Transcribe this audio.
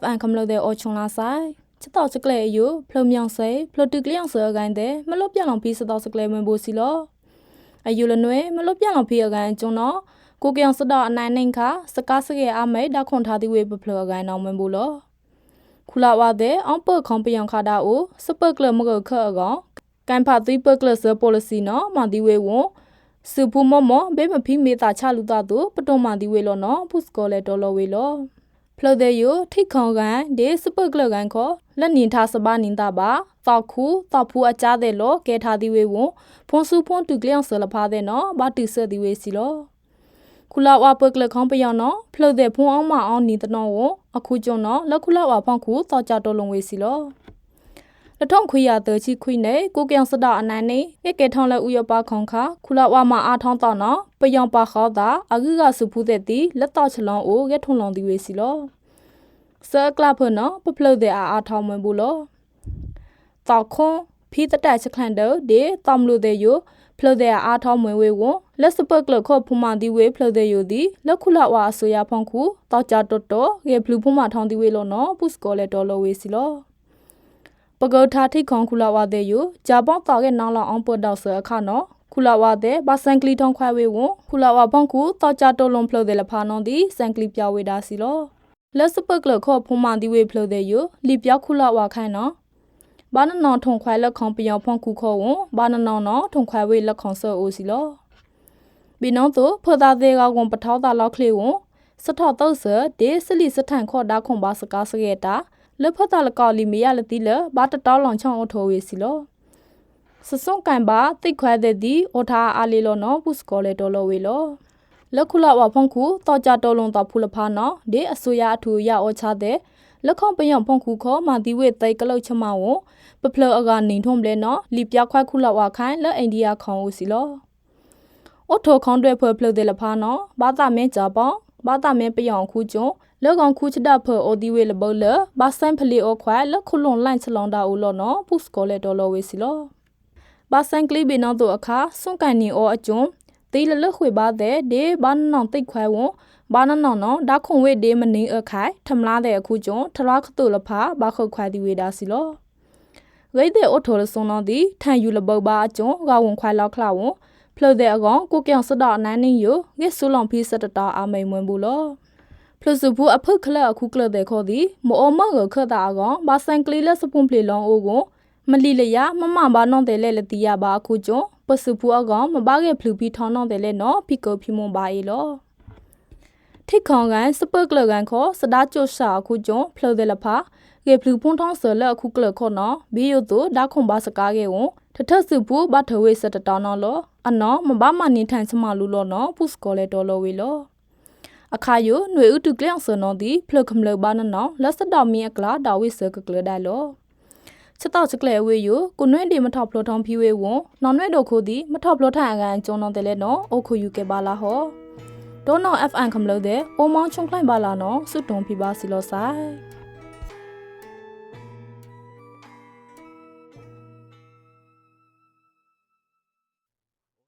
FN คำလို့တဲ့အော်ချုံလာဆိုင်ချစ်တော်စကလေယူဖလုံမြောင်စေဖလုတ်တူကလျောင်စေအကိုင်းတဲ့မလို့ပြက်လောင်ပြီးစတော်စကလေဝင်ဖို့စီလောအယူလနွေမလို့ပြက်လောင်ပြီးအကိုင်းကျုံတော့ကိုကြောင်စတော်အနိုင်နိုင်ခါစကားစကေအမဲဒါခွန်ထားသည်ဝေပဖလအကိုင်းအောင်ဝင်ဖို့လောခူလာဝတဲ့အောင်ပုတ်ခေါပယံခါတာအိုစပက်ကလမကခအကောင်ကန်ဖာသီပက်ကလစပေါ်လစီနော်မဒီဝေဝွန်စုဖူမမဘေမဖိမေတာချလူတာတို့ပတုံမဒီဝေလောနော်ဖုစကောလေတော်လောဝေလော ဖလို့တဲ့ယထိခေါကန်ဒေစပက်ကလကန်ခောလက်နင်ထားစပါနင်တာပါတောက်ခုတောက်ဖူအကြတဲ့လောကဲထားဒီဝေဝွန်ဖုန်စုဖုန်တူကလျောင်ဆလဖာတဲ့နော်ဘာတူဆဒီဝေစီလောခုလာဝပကလခေါပယောနော်ဖလို့တဲ့ဖုန်အောင်မအောင်နီတနော်ဝအခုကျုံနော်လက်ခုလာဝဖောင်းခုတောက်ကြတော်လုံးဝေစီလော လထုံခွေရတချီခွိနေကိုကြောင်စတာအနန်နေကေကေထောင်းလဲဥယပါခေါခါခုလာဝမအားထောင်းတော့နော်ပယောင်ပါခေါတာအဂုကစုဖူးတဲ့တီလက်တော့ချလောင်းအိုကေထုံလောင်းဒီဝေစီလောဆာကလဖနော်ပပလုတ်တဲ့အားအားထောင်းမွင်ဘူးလောတောက်ခွန်ဖီတတက်ချခလန်ဒေဒေတမ်လူတဲ့ယဖလုတ်တဲ့အားထောင်းမွင်ဝေဝလက်စပကလခောဖူမန်ဒီဝေဖလုတ်တဲ့ယဒီလက်ခုလာဝါဆိုရဖုန်ခုတောက်ကြတော်တော်ကေဘလူးဖူမထောင်းဒီဝေလောနော်ပုစကောလေတော်လောဝေစီလော ပကောထာထိခေါခုလာဝတဲ့ယဂျာပေါတောက်ရဲ့နောင်လောင်အောင်ပတ်တော့ဆအခါနော်ခုလာဝတဲ့ဘာစန်ကလီထုံခွဲဝေဝခုလာဝဖုန်ခုတောက်ကြတော်လုံးဖလုတ်တဲ့လဖာနော်ဒီစန်ကလီပြဝေတာစီလောလက်စပကလခောဖူမန်ဒီဝေဖလုတ်တဲ့ယလီပြောက်ခုလာဝခိုင်နော်ဘာနနောင်ထုံခွဲလက်ခေါပယောင်ဖုန်ခုခောဝဘာနနောင်နော်ထုံခွဲဝေလက်ခေါဆောအိုစီလောဘီနောတို့ဖော်သားသေးကကွန်ပထောတာလောက်ခလေဝစထောတော့ဆဒေစလီစထန်ခော့ဒါခွန်ဘာစကားစကေတာ လဖတာလကောလီမီယလတိလဘာတတောလောင်ချောင်းအထိုးဝေစီလောစစုံကန်ပါတိတ်ခွဲတဲ့ဒီအိုထာအာလီလောနော်ပုစကောလေတော်လောဝေလောလက်ခုလဝဖုန်ခုတောကြတော်လုံးတော်ဖူလဖာနော်ဒေအဆူရအထူရအောချတဲ့လက်ခေါပယံဖုန်ခုခောမာဒီဝေတိတ်ကလောက်ချမဝပပလအကနေထုံးလဲနော်လီပြခွဲခုလဝခိုင်းလက်အိန္ဒိယခေါင်ဦးစီလောအထိုခေါင်းတွေဖွဲ့ဖလို့တဲ့လဖာနော်ဘာသာမင်းကြပောင်း ဘာသာမင်းပယောင်ခုကျွန်းလောက်ကောင်ခုချဒဖေအိုဒီဝေလဘောလဘာစန်ဖလီအိုခွဲလက်ခုလွန်လိုင်းချလောင်တာဦးလောနော်ပုစကောလေဒေါ်လောဝေစီလောဘာစန်ကလီဘီနောတို့အခါစွန်ကန်နီအိုအကျွန်းတီလလခွေပါတဲ့ဒေဘာနောင်တိတ်ခွဲဝွန်ဘာနနောင်နော်ဒါခုံဝေဒေမနင်းအခါထမလားတဲ့အခုကျွန်းထလားခတုလဖာဘာခုတ်ခွဲဒီဝေဒါစီလောရိတ်တဲ့အထိုလစွန်နောဒီထန်ယူလပုတ်ပါအကျွန်းကဝန်ခွဲလောက်ခလာဝွန် ဖလို့တဲ့အကောင်ကိုကြောင်စတော့အနန်းနေယငဲဆူလောင်ဖီစတတာအမိန်ဝင်ဘူးလောဖလို့စုဘူးအဖုတ်ခလအခုကလတဲ့ခေါ်သည်မောမကခတာအကောင်ဘာဆန်ကလီလက်စပွန်ပလီလောင်းအိုကိုမလီလရမမဘာနောင်းတယ်လဲလတီရပါအခုကျွန်းပစုဖူအကောင်မဘာကဖလူပြီးထောင်းနောင်းတယ်လဲနော်ဖီကိုဖီမွန်ပါအေလောထိခေါင်ကန်စပကလကန်ခေါ်စဒါကျိုရှာအခုကျွန်းဖလို့တယ်လဖာကေဖလူဖုန်ထောင်းဆလအခုကလခေါ်နော်ဘီယိုတိုဒါခွန်ဘာစကားကေဝထထစုပူဘတ်ထဝေစတတောင်းနော်လော အနော်မဘာမနေထန်ချမလူလောနော်ပုစကောလေတော်လောဝေလောအခါယိုຫນွေဥတုကလျောင်စနော်ဒီဖလခမလဘာနနော်လက်စတော်မီအကလာဒါဝိစကကလဒိုင်လောချက်တော့ချကလေဝေယိုကိုနွဲ့ဒီမထောက်ဖလောထောင်းဖြီဝေဝွန်နော်နွဲ့တို့ခိုးဒီမထောက်ဖလောထိုင်အကန်ကျုံတော့တယ်လေနော်အိုခိုယူကေပါလာဟောဒေါ်နော် FN ခမလို့တဲ့အိုမောင်းချုံခလိုက်ပါလာနော်စွတ်တုံဖိပါစီလောဆိုင်